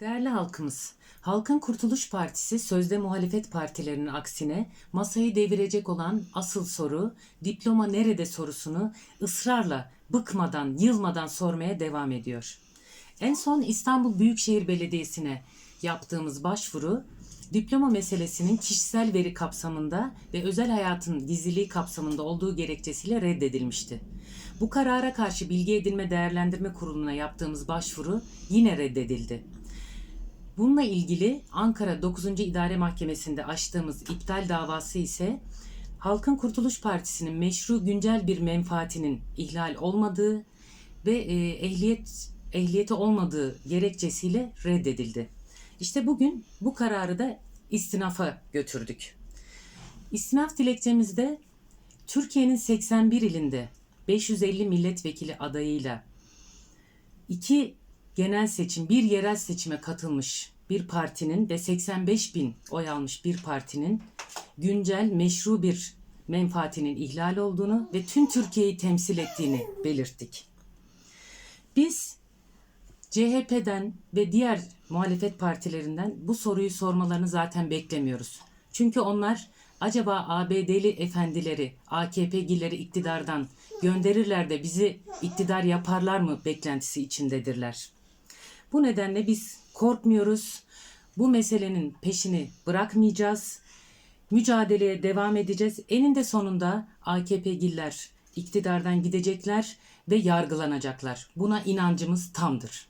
Değerli halkımız, Halkın Kurtuluş Partisi sözde muhalefet partilerinin aksine masayı devirecek olan asıl soru diploma nerede sorusunu ısrarla bıkmadan, yılmadan sormaya devam ediyor. En son İstanbul Büyükşehir Belediyesi'ne yaptığımız başvuru diploma meselesinin kişisel veri kapsamında ve özel hayatın gizliliği kapsamında olduğu gerekçesiyle reddedilmişti. Bu karara karşı Bilgi Edinme Değerlendirme Kurulu'na yaptığımız başvuru yine reddedildi. Bununla ilgili Ankara 9. İdare Mahkemesi'nde açtığımız iptal davası ise Halkın Kurtuluş Partisi'nin meşru güncel bir menfaatinin ihlal olmadığı ve e, ehliyet ehliyeti olmadığı gerekçesiyle reddedildi. İşte bugün bu kararı da istinafa götürdük. İstinaf dilekçemizde Türkiye'nin 81 ilinde 550 milletvekili adayıyla iki genel seçim, bir yerel seçime katılmış bir partinin ve 85 bin oy almış bir partinin güncel meşru bir menfaatinin ihlal olduğunu ve tüm Türkiye'yi temsil ettiğini belirttik. Biz CHP'den ve diğer muhalefet partilerinden bu soruyu sormalarını zaten beklemiyoruz. Çünkü onlar acaba ABD'li efendileri, AKP'lileri iktidardan gönderirler de bizi iktidar yaparlar mı beklentisi içindedirler. Bu nedenle biz korkmuyoruz. Bu meselenin peşini bırakmayacağız. Mücadeleye devam edeceğiz. Eninde sonunda AKP'liler iktidardan gidecekler ve yargılanacaklar. Buna inancımız tamdır.